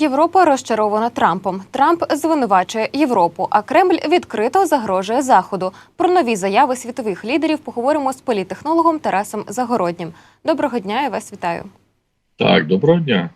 Європа розчарована Трампом. Трамп звинувачує Європу, а Кремль відкрито загрожує Заходу. Про нові заяви світових лідерів поговоримо з політехнологом Тарасом Загороднім. Доброго дня, я вас вітаю. Так, доброго дня.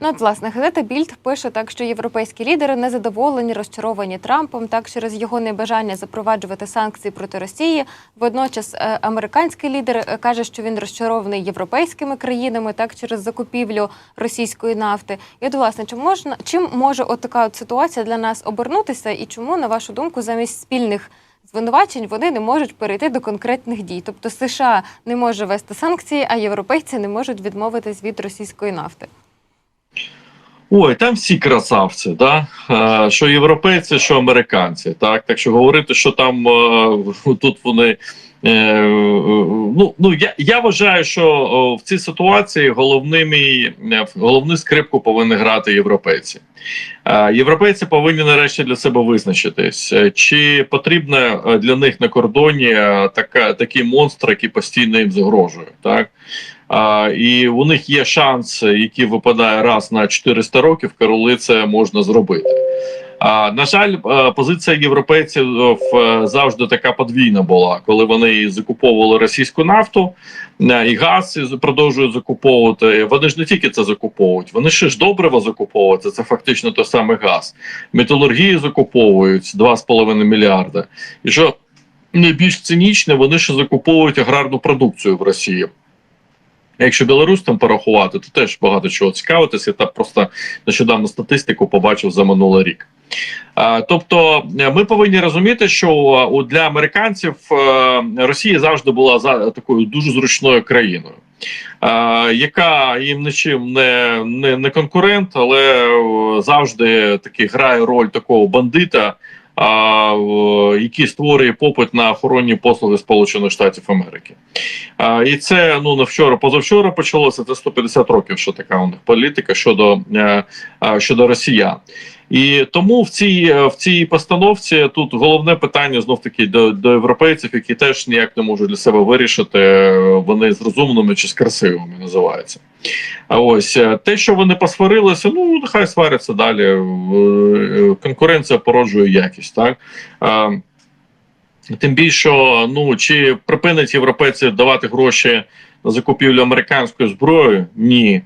Ну, от, власне, газета Більд пише так, що європейські лідери незадоволені, розчаровані Трампом, так через його небажання запроваджувати санкції проти Росії. Водночас е, американський лідер е, каже, що він розчарований європейськими країнами, так через закупівлю російської нафти. І от, власне, чи можна чим може от така от ситуація для нас обернутися, і чому, на вашу думку, замість спільних звинувачень вони не можуть перейти до конкретних дій? Тобто США не може вести санкції, а європейці не можуть відмовитись від російської нафти. Ой, там всі красавці, да? Е, що європейці, що американці. Так, так що говорити, що там е, тут вони. е, Ну, ну я, я вважаю, що в цій ситуації головними, головну скрипку повинні грати європейці. Європейці повинні нарешті для себе визначитись, чи потрібно е, для них на кордоні така, такий монстр, який постійно їм загрожує. Так? І у них є шанс, який випадає раз на 400 років, коли це можна зробити. А, на жаль, е, позиція європейців е, завжди така подвійна була, коли вони закуповували російську нафту е, і газ і продовжують закуповувати. Вони ж не тільки це закуповують, вони ще ж добриво закуповують. Це фактично той самий газ. Металургії закуповують 2,5 мільярда. І що найбільш цинічне, вони ще закуповують аграрну продукцію в Росії. Якщо Білорусь там порахувати, то теж багато чого цікавитися. Я так просто нещодавно статистику побачив за минулий рік. Тобто, е, ми повинні розуміти, що е, для американців е, Росія завжди була за такою дуже зручною країною, яка їм нічим не, не, не конкурент, але завжди таки грає роль такого бандита. А, який створює попит на охоронні послуги Сполучених Штатів Америки. А, і це ну не вчора, позавчора почалося. Це 150 років, що така у них політика щодо, е, щодо росіян. І тому в цій в цій постановці тут головне питання знов таки до, до європейців, які теж ніяк не можуть для себе вирішити, е, вони з розумними чи з красивими називаються. А ось е, те, що вони посварилися, ну нехай сваряться далі. Е, Конкуренція породжує якість, так. Е, Тим більше, ну чи припинить європейці давати гроші на закупівлю американської зброї? Ні.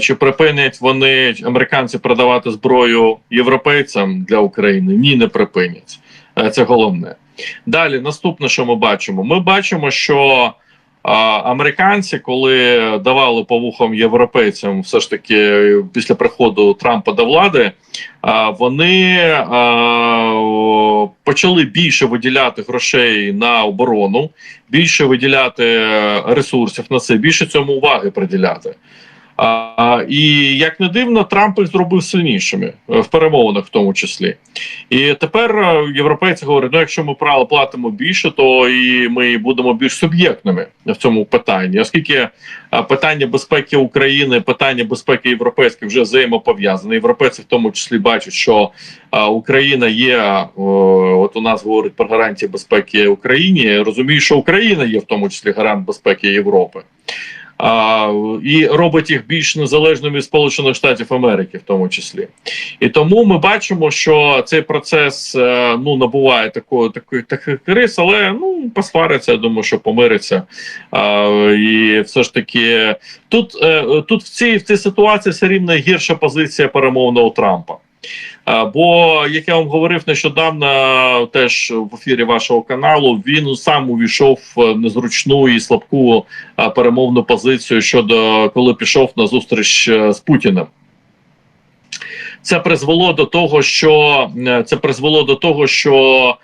Чи припинять вони американці продавати зброю європейцям для України? Ні, не припинять. Це головне. Далі, наступне, що ми бачимо, ми бачимо, що американці, коли давали по вухам європейцям, все ж таки після приходу Трампа до влади, вони почали більше виділяти грошей на оборону, більше виділяти ресурсів на це, більше цьому уваги приділяти. А, і як не дивно, Трамп їх зробив сильнішими е, в перемовинах, в тому числі. І тепер е, європейці говорять: ну якщо ми право платимо більше, то і ми будемо більш суб'єктними в цьому питанні, оскільки е, питання безпеки України, питання безпеки європейських вже взаємопов'язані. Європейці в тому числі бачать, що Україна є. От у нас говорять про гарантії безпеки Україні. Розумію, що Україна є в тому числі гарант безпеки Європи. А, і робить їх більш незалежними від Сполучених Штатів Америки, в тому числі. І тому ми бачимо, що цей процес е, ну набуває такої такої таких рис, але ну посвариться. Я думаю, що помириться. А, і все ж таки, тут е, тут в цій в цій ситуації все рівно гірша позиція перемовного Трампа. А, Бо як я вам говорив нещодавно, теж в ефірі вашого каналу, він сам увійшов в незручну і слабку перемовну позицію щодо коли пішов на зустріч е, з Путіним. Це призвело до того, що е, це призвело до того, що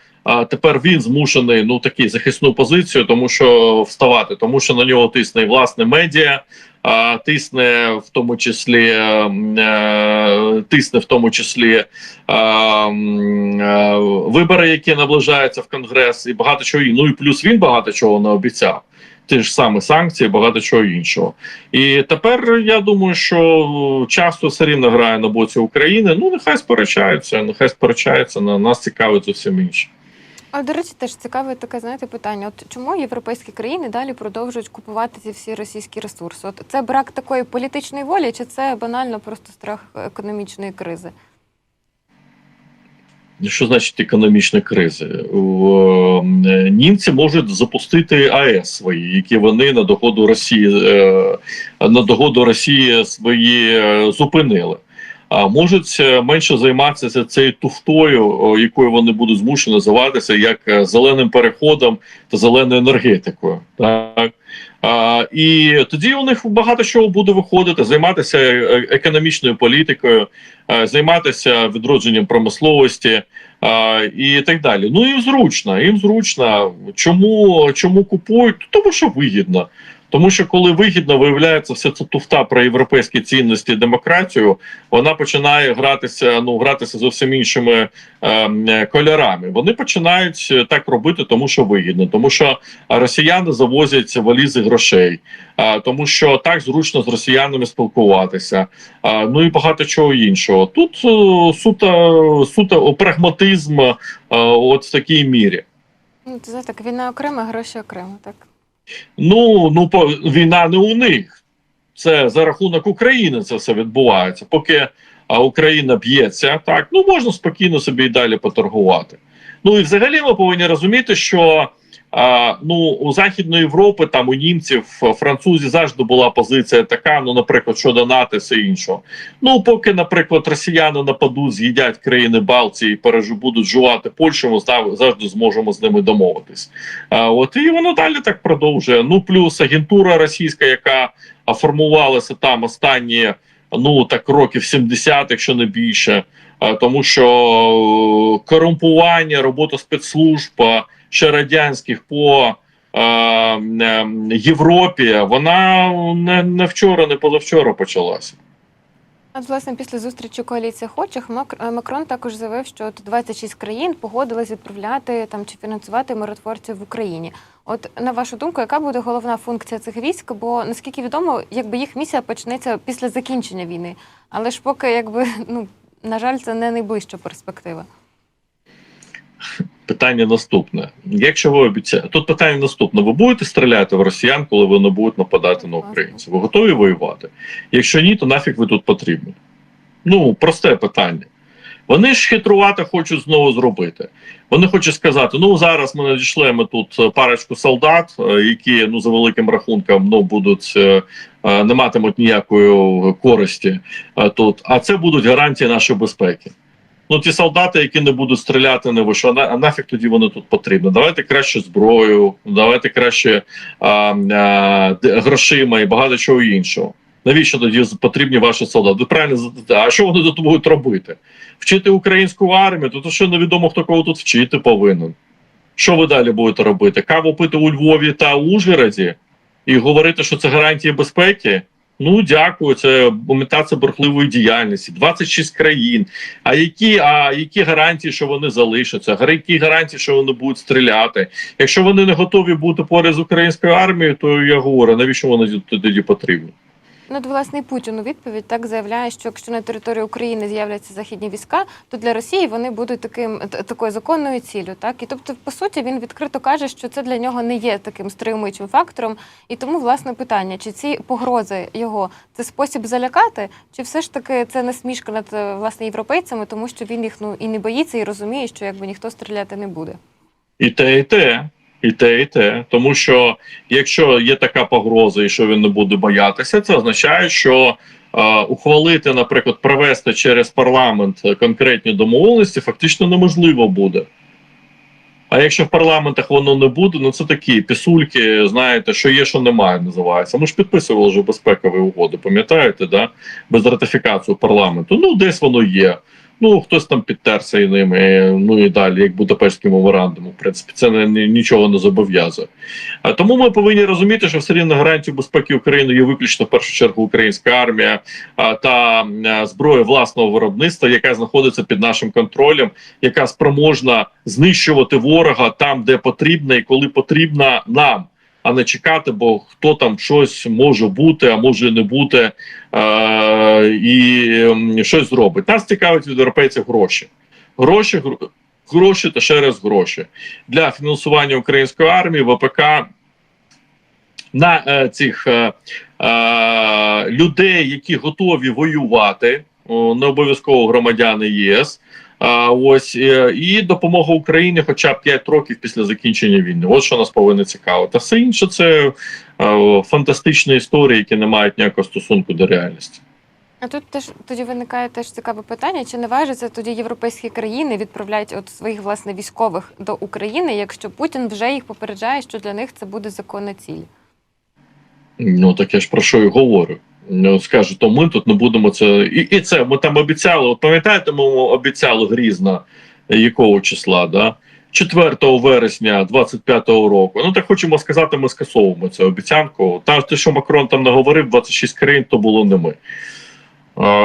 тепер він змушений ну такі захисну позицію, тому що вставати, тому що на нього тисне і власне медіа, тисне в тому числі е, тисне в тому числі е, вибори, які наближаються в конгрес, і багато чого Ну і плюс він багато чого не обіцяв. Ті ж самі санкції, багато чого іншого. І тепер я думаю, що часто все рівно грає на боці України. Ну нехай сперечаються, нехай сперечаються. На нас цікавить зовсім інше. А до речі, теж цікаве таке, знаєте, питання. От чому європейські країни далі продовжують купувати ці всі російські ресурси? От це брак такої політичної волі, чи це банально просто страх економічної кризи? Що значить економічна криза? Е, Німці можуть запустити АЕС свої, які вони на догоду Росії е, на догоду Росії свої е, зупинили. Можуть е, менше займатися цією туфтою, якою вони будуть змушені називатися як е, зеленим переходом та зеленою енергетикою. Так і тоді у них багато чого буде виходити, займатися е, економічною політикою, займатися відродженням промисловості і так далі. Ну їм зручно, їм зручно. Чому, чому купують? Тому що вигідно. Тому що коли вигідно виявляється вся ця туфта про європейські цінності і демократію, вона починає гратися, ну гратися зовсім іншими е, кольорами. Вони починають е, так робити, тому що вигідно, тому що росіяни завозять валізи грошей, а, тому що так зручно з росіянами спілкуватися. А, ну і багато чого іншого. Тут е, суто суто прагматизм е, от в такій мірі. Ну, це так, війна окремо, гроші окремо, так? Ну ну по війна не у них. Це за рахунок України це все відбувається. Поки а, Україна б'ється, так ну можна спокійно собі і далі поторгувати. Ну і взагалі ми повинні розуміти, що ну у Західної Європи, там у німців, французів завжди була позиція така. Ну, наприклад, щодо НАТО, все іншого. Ну поки, наприклад, росіяни нападуть, з'їдять країни Балтії, пережу будуть жувати Польщу, ми завжди зможемо з ними домовитись. А, от і воно далі так продовжує. Ну плюс агентура російська, яка формувалася там останні ну так років 70, якщо не більше. Тому що е, корумпування, робота спецслужб ще радянських по е, е, Європі, вона не, не вчора, не позавчора почалася. От, власне, після зустрічі коаліції охочих е, Макрон також заявив, що от 26 країн погодились відправляти там чи фінансувати миротворців в Україні. От на вашу думку, яка буде головна функція цих військ? Бо наскільки відомо, якби їх місія почнеться після закінчення війни, але ж поки якби ну на жаль, це не найближча перспектива. Питання наступне: якщо ви обіцяєте, тут питання наступне: ви будете стріляти в росіян, коли вони будуть нападати на українців? Ви готові воювати? Якщо ні, то нафіг ви тут потрібні? Ну просте питання. Вони ж хитрувати хочуть знову зробити. Вони хочуть сказати: ну зараз ми надішлемо тут е, парочку солдат, е, які ну за великим рахунком ну будуть е, не матимуть ніякої користі тут. А це будуть гарантії нашої безпеки. Ну, ті солдати, які не будуть стріляти, не ви що, а на- а нафіг тоді вони тут потрібні? Давайте краще зброю, давайте краще а, а, грошима і багато чого іншого. Навіщо тоді потрібні ваші солдати? Ви правильно задаєте, а що вони тут будуть робити? Вчити українську армію, то, то що невідомо, хто кого тут вчити повинен. Що ви далі будете робити? Каву пити у Львові та Ужгороді і говорити, що це гарантії безпеки? Ну, дякую, це імітація бурхливої діяльності. 26 країн. А які, а які гарантії, що вони залишаться? Які гарантії, що вони будуть стріляти? Якщо вони не готові бути поряд з українською армією, то я говорю, навіщо вони тоді потрібні? Ну, от, власне, Путін у відповідь так заявляє, що якщо на території України з'являться західні війська, то для Росії вони будуть таким такою законною ціллю. Так і тобто, по суті, він відкрито каже, що це для нього не є таким стримуючим фактором. І тому власне питання: чи ці погрози його це спосіб залякати, чи все ж таки це насмішка над е, власне європейцями, тому що він їх ну і не боїться, і розуміє, що якби ніхто стріляти не буде. І те, і те, і те, і те. Тому що якщо є така погроза, і що він не буде боятися, це означає, що е, ухвалити, наприклад, провести через парламент конкретні домовленості фактично неможливо буде. А якщо в парламентах воно не буде, ну це такі пісульки, знаєте, що є, що немає, називається. Ми ж підписували вже безпекові угоди, пам'ятаєте, да? без ратифікації парламенту. Ну, десь воно є. Ну, хтось там підтерся і ними, ну і далі, як Будапештський меморандум, в принципі, це не, нічого не зобов'язує. А тому ми повинні розуміти, що все рівно гарантією безпеки України є виключно в першу чергу українська армія та а, зброя власного виробництва, яка знаходиться під нашим контролем, яка спроможна знищувати ворога там, де потрібно, і коли потрібно нам. А не чекати, бо хто там щось може бути, а може не бути, е- і щось зробить. Нас цікавить від європейців гроші. Гроші, гр- гроші та ще раз гроші для фінансування української армії, ВПК на е, цих е, е, людей, які готові воювати, не обов'язково громадяни ЄС. А ось е, і допомога Україні, хоча б 5 років після закінчення війни. От що нас повинно цікавити. Все інше це е, фантастичні історії, які не мають ніякого стосунку до реальності. А тут теж тоді виникає теж цікаве питання: чи не важиться тоді європейські країни відправляють от своїх власне військових до України, якщо Путін вже їх попереджає, що для них це буде законна ціль? Ну так я ж про що і говорю. Ну, скажу, то ми тут не будемо це. І, і це ми там обіцяли. От пам'ятаєте, ми обіцяли грізно якого числа, да? 4 вересня 25-го року. Ну так хочемо сказати, ми скасовуємо цю обіцянку. Та те, що Макрон там наговорив, 26 країн, то було не ми.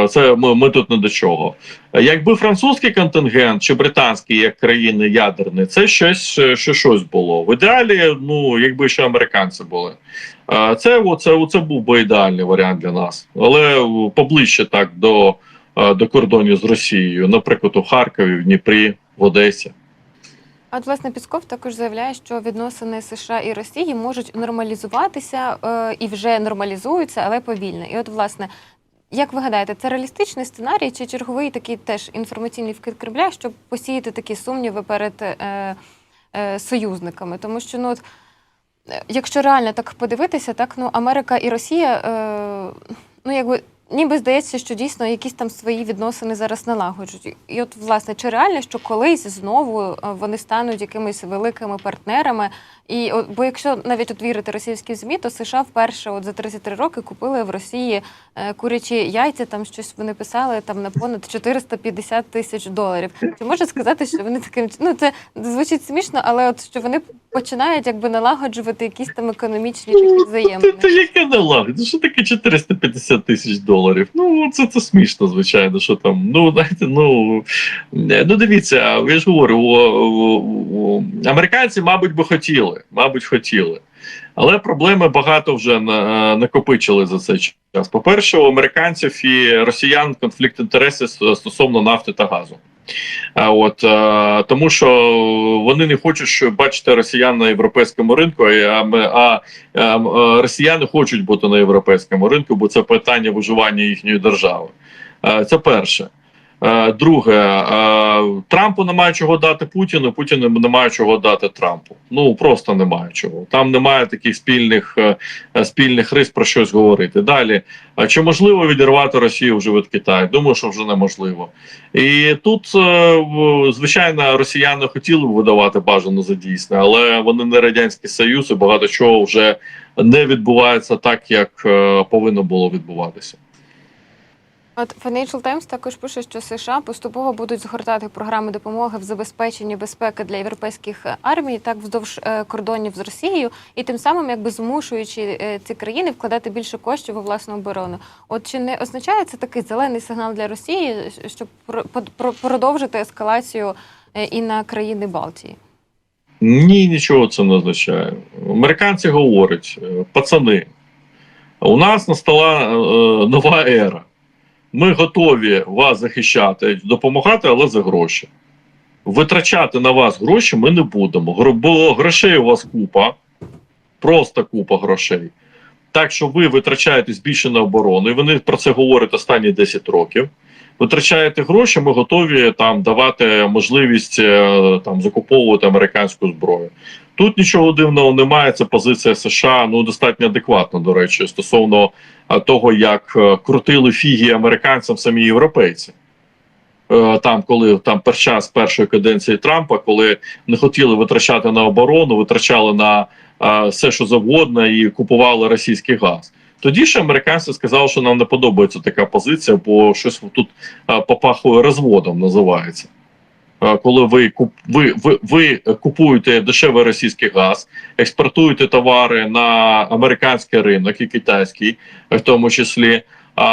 Це ми, ми тут не до чого. Якби французький контингент чи британський як країни ядерні, це щось що щось було. В ідеалі, ну якби ще американці були. Це оце, це був би ідеальний варіант для нас, але поближче так до, до кордонів з Росією, наприклад, у Харкові, в Дніпрі, в Одесі. От власне Пісков також заявляє, що відносини США і Росії можуть нормалізуватися е, і вже нормалізуються, але повільно. І от, власне, як ви гадаєте, це реалістичний сценарій чи черговий такий теж інформаційний вкид Кремля, щоб посіяти такі сумніви перед е, е, союзниками? Тому що ну от. е, Якщо реально так подивитися, так ну Америка і Росія, е, ну якби ніби здається, що дійсно якісь там свої відносини зараз налагоджують. І от, власне, чи реально, що колись знову е, вони стануть якимись великими партнерами? І от, бо якщо навіть от вірити російські змі, то США вперше от за 33 роки купили в Росії е, курячі яйця. Там щось вони писали там на понад 450 тисяч доларів. Чи можна сказати, що вони таким ну це звучить смішно, але от що вони починають якби налагоджувати якісь там економічні такі взаємини? це яке налагодить? Що таке 450 тисяч доларів? Ну, це, це смішно, звичайно, що там. Ну, знаєте, ну, е, ну дивіться, я ж говорю, американці, мабуть, би хотіли, мабуть, хотіли. Але проблеми багато вже накопичили за цей час. По-перше, у американців і росіян конфлікт інтересів стосовно нафти та газу. А от е, тому, що вони не хочуть бачити росіян на європейському ринку, а, а, а росіяни хочуть бути на європейському ринку, бо це питання виживання їхньої держави. Е, Це перше. Е, Друге, е, Трампу немає чого дати Путіну, Путіну немає чого дати Трампу. Ну просто немає чого. Там немає таких спільних е, спільних рис про щось говорити. Далі, чи можливо відірвати Росію вже від Китаю? Думаю, що вже неможливо. І тут, звичайно, росіяни хотіли б видавати бажано за дійсне, але вони не радянський союз, і багато чого вже не відбувається так, як повинно було відбуватися. От Financial Times також пише, що США поступово будуть згортати програми допомоги в забезпеченні безпеки для європейських е, армій, так вздовж е, кордонів з Росією, і тим самим якби змушуючи е, ці країни вкладати більше коштів у власну оборону. От чи не означає це такий зелений сигнал для Росії, щоб про- про- продовжити ескалацію і на країни Балтії? Ні, нічого це не означає. Американці говорять, пацани, у нас настала нова ера. Ми готові вас захищати, допомагати, але за гроші. Витрачати на вас гроші ми не будемо. Бо грошей у вас купа, просто купа грошей. Так що ви витрачаєтесь більше на оборону, і вони про це говорять останні 10 років. Витрачаєте гроші, ми готові там давати можливість е, там закуповувати американську зброю. Тут нічого дивного немає. Це позиція США ну достатньо адекватна, до речі, стосовно того, як е, крутили фіги американцям самі європейці. Е, Там, коли там пер час першої каденції Трампа, коли не хотіли витрачати на оборону, витрачали на а, все, що завгодно, і купували російський газ. Тоді ж американці сказали, що нам не подобається така позиція, бо щось тут а, попахує розводом, називається. А, Коли ви, ви, ви, ви купуєте дешевий російський газ, експортуєте товари на американський ринок і китайський, в тому числі, а,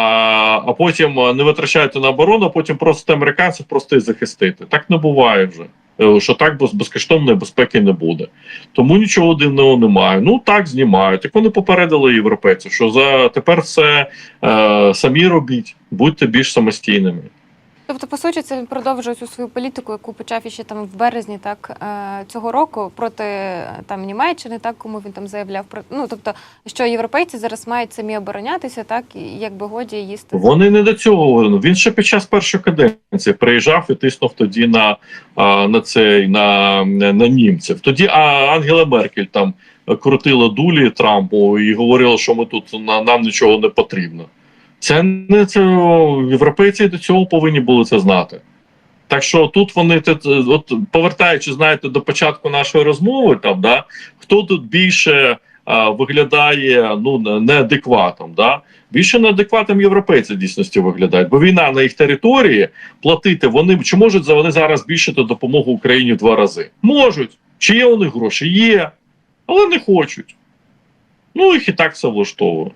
а потім не витрачаєте на оборону, а потім просите американців просто захистити. Так не буває вже. Е, Що так без безкоштовної безпеки не буде. Тому нічого дивного немає. Ну так знімають. Як вони попередили європейців, що за тепер все е, самі робіть, будьте більш самостійними. Тобто, по суті, це він продовжує цю свою політику, яку почав іще там в березні, так е, цього року проти е, там Німеччини, так кому він там заявляв про ну тобто, що європейці зараз мають самі оборонятися, так і якби годі їсти. Вони не до цього. Він ще під час першої каденції приїжджав і тиснув тоді на, на цей на, на німців. Тоді а, Ангела Меркель там крутила дулі Трампу і говорила, що ми тут на нам нічого не потрібно. Це не це європейці до цього повинні були це знати. Так що тут вони от повертаючи, знаєте, до початку нашої розмови, там да хто тут більше а, виглядає ну неадекватом, да більше неадекватом європейці в дійсності виглядають, бо війна на їх території платити вони чи можуть вони зараз збільшити допомогу Україні в два рази? Можуть. Чи є у них гроші? Є, але не хочуть. Ну їх і так все влаштовує.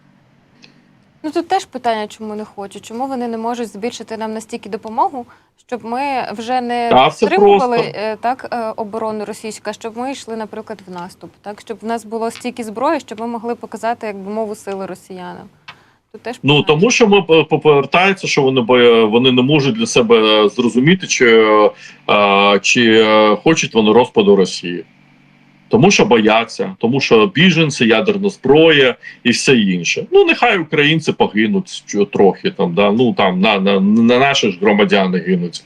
Ну тут теж питання, чому не хочуть, чому вони не можуть збільшити нам настільки допомогу, щоб ми вже не Та, стримували е, так е, оборону російську, щоб ми йшли, наприклад, в наступ, так щоб в нас було стільки зброї, щоб ми могли показати якби мову сили росіянам. Тут теж Ну тому що ми повертається, що вони вони не можуть для себе зрозуміти, чи, е, чи е, хочуть вони розпаду Росії. Тому що бояться, тому що біженці, ядерна зброя і все інше. Ну нехай українці погинуть трохи там, да ну там на, на, на наші ж громадяни гинуть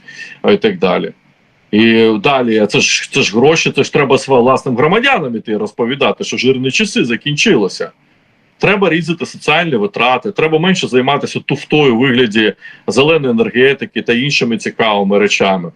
і так далі. І далі це ж це ж гроші, це ж треба своїм власним громадянам іти розповідати, що жирні часи закінчилися. Треба різати соціальні витрати, треба менше займатися туфтою у вигляді зеленої енергетики та іншими цікавими речами.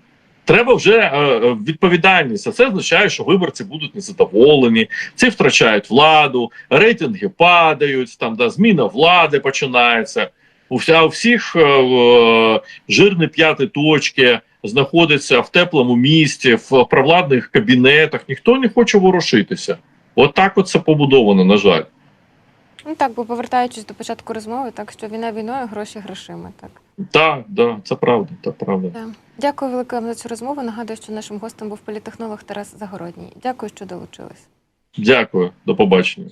Треба вже е, е, відповідальність. А це означає, що виборці будуть незадоволені, ці втрачають владу, рейтинги падають, там да, зміна влади починається. У, всіх е, жирні п'яті точки знаходяться в теплому місті, в провладних кабінетах. Ніхто не хоче ворушитися. От так от це побудовано, на жаль. Ну так, бо повертаючись до початку розмови, так що війна війною, гроші грошима. Так Так, да, це правда, це правда. Да. дякую велике вам за цю розмову. Нагадую, що нашим гостем був політехнолог Тарас Загородній. Дякую, що долучились. Дякую, до побачення.